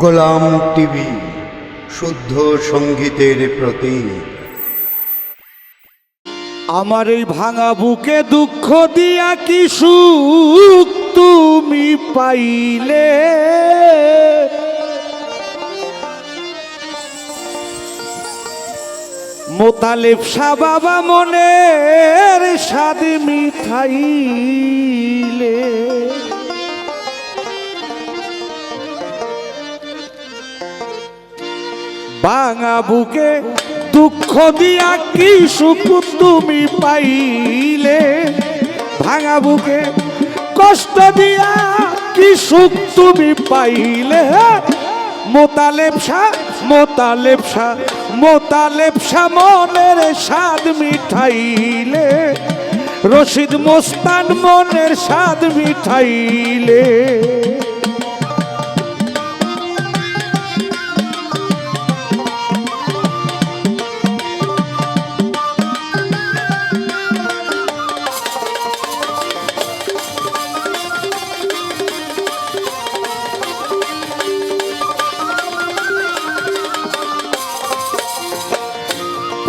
গোলাম TV, শুদ্ধ সঙ্গীতের প্রতি আমার এই ভাঙা বুকে দুঃখ দিয়া কি সুখ তুমি পাইলে? মোতালেব শাহ বাবা মনের স্বাদ মিঠাইলে। ভাঙা বুকে দুঃখ দিয়া কি সুখ তুমি পাইলে? ভাঙা বুকে কষ্ট দিয়া কি সুখ তুমি পাইলে? শাহ মোতালেব শাহ মনের স্বাদ মিঠাইলে। রশিদ মোস্তান মনের স্বাদ মিঠাইলে।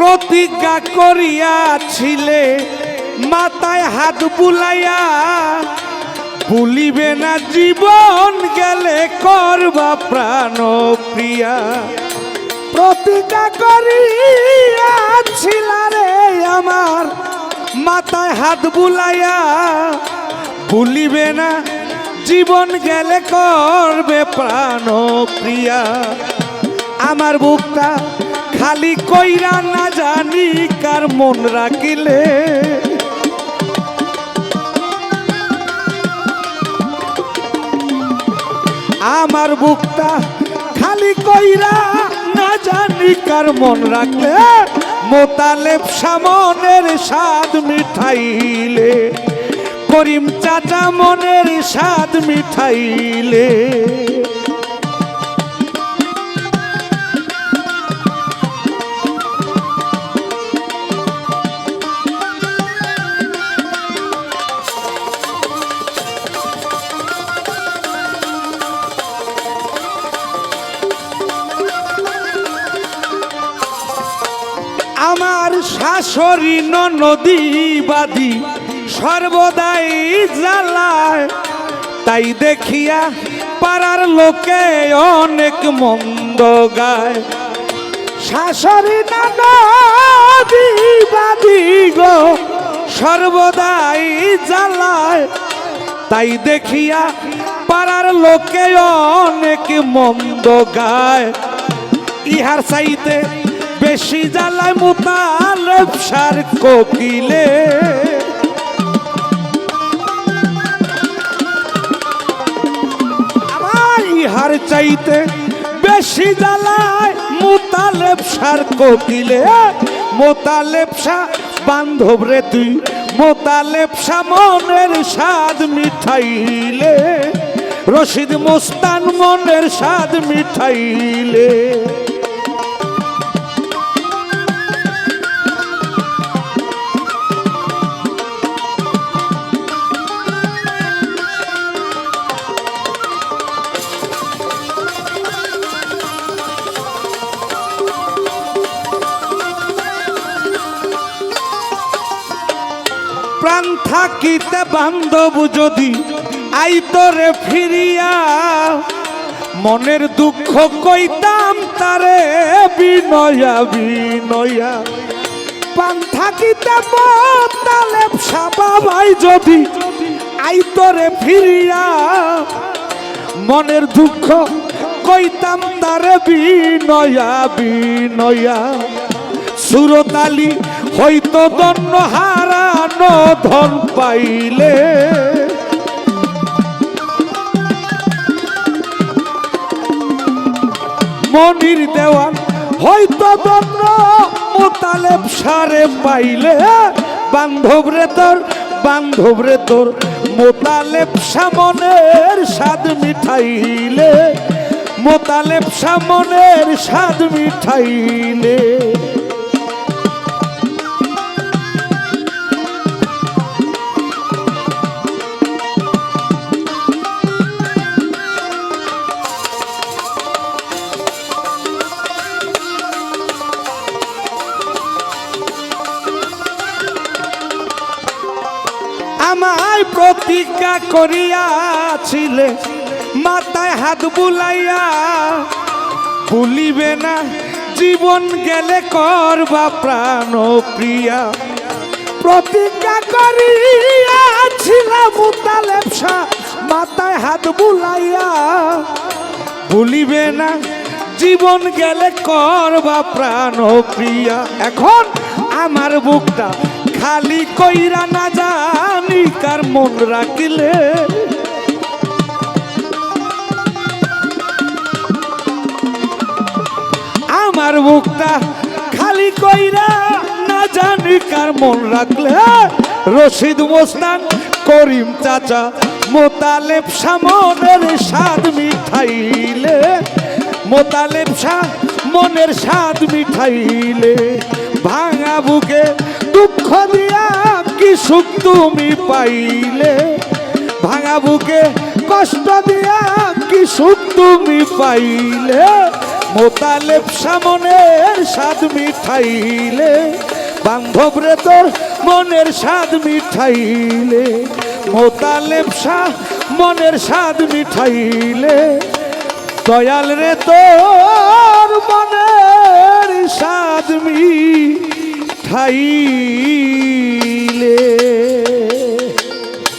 প্রতিজ্ঞা করিয়াছিলে, মাথায় হাত বুলাইয়া, ভুলিবে না জীবন গেলে করবা প্রাণ প্রিয়া। প্রতিজ্ঞা করিয়াছিল রে আমার, মাথায় হাত বুলাইয়া, ভুলিবে না জীবন গেলে করবে প্রাণ প্রিয়া। আমার বুকটা খালি কইরা না জানি কার মন রাখিলে। আমার বুকটা খালি কইরা না জানি কার মন রাখলে। মোতালেব সামনের স্বাদ মিঠাইলে। করিম চাচা মনের স্বাদ মিঠাইলে। আমার শাশুড়ি নদী বাদী সর্বদাই জ্বালায়। তাই দেখিয়া পাড়ার লোকে অনেক মন্দ গায়। শাশুড়ি নদী বাদী গো, সর্বদাই জ্বালায়। তাই দেখিয়া পাড়ার লোকে অনেক মন্দ গায়। ইহার চাইতে বেশি জ্বালায় মুতালেব সার কোকিলে। ইহার চাইতে বেশি জ্বালায় মুতালেব সার কোকিলে। মোতালেব বান্ধব রে তুই মোতালেব মনের স্বাদ মিঠাইলে। রশিদ মোস্তান মনের স্বাদ মিঠাইলে। থাকিতে বান্ধব যদি আইতরে ফিরিয়া। মনের দুঃখ কইতাম তারে বিনয়া বিনয়া। প্রাণ থাকিতে তালে সাবা ভাই যদি আইতরে ফিরিয়া। মনের দুঃখ কইতাম তারে বিনয়া বিনয়া। সুরতালি হয়তো দন্য হারানো ধন পাইলে। মনির দেওয়ান হয়তো দন্য মোতালেব সারে পাইলে। বান্ধব রে তোর, বান্ধব রে তোর, মোতালেব সামনের স্বাদ মিঠাইলে। মোতালেব সামনের স্বাদ মিঠাইলে। প্রতিজ্ঞা করিয়াছিলে, মাথায় হাত বুলাইয়া, ভুলিবে না, জীবন গেলে করবা প্রাণ প্রিয়া। প্রতিজ্ঞা করিয়াছিলাম শাহ মাথায় হাত বুলাইয়া, ভুলিবে না, জীবন গেলে করবা প্রাণ প্রিয়া। এখন আমার বুকটা খালি কইরা না জানি কার মন রাখিলে। আমার বুকটা খালি কইরা না জানি কার মন রাখলে। রশিদ মোস্তান, করিম চাচা, মোতালেব সামনের স্বাদ মিঠাইলে। মোতালেব শাহ মনের স্বাদ মিঠাইলে। ভাঙা বুকে দুঃখ দিয়া কি সুখ তুমি পাইলে? ভাঙা বুকে কষ্ট দিয়া কি সুখ তুমি পাইলে? মোতালেব সামনের স্বাদ মিঠাইলে, বান্ধব রে তোর মনের স্বাদ মিঠাইলে মোতালেব শাহ মনের স্বাদ মিঠাইলে, দয়াল রে তোর মনের স্বাদ মিঠাইলে খাইলে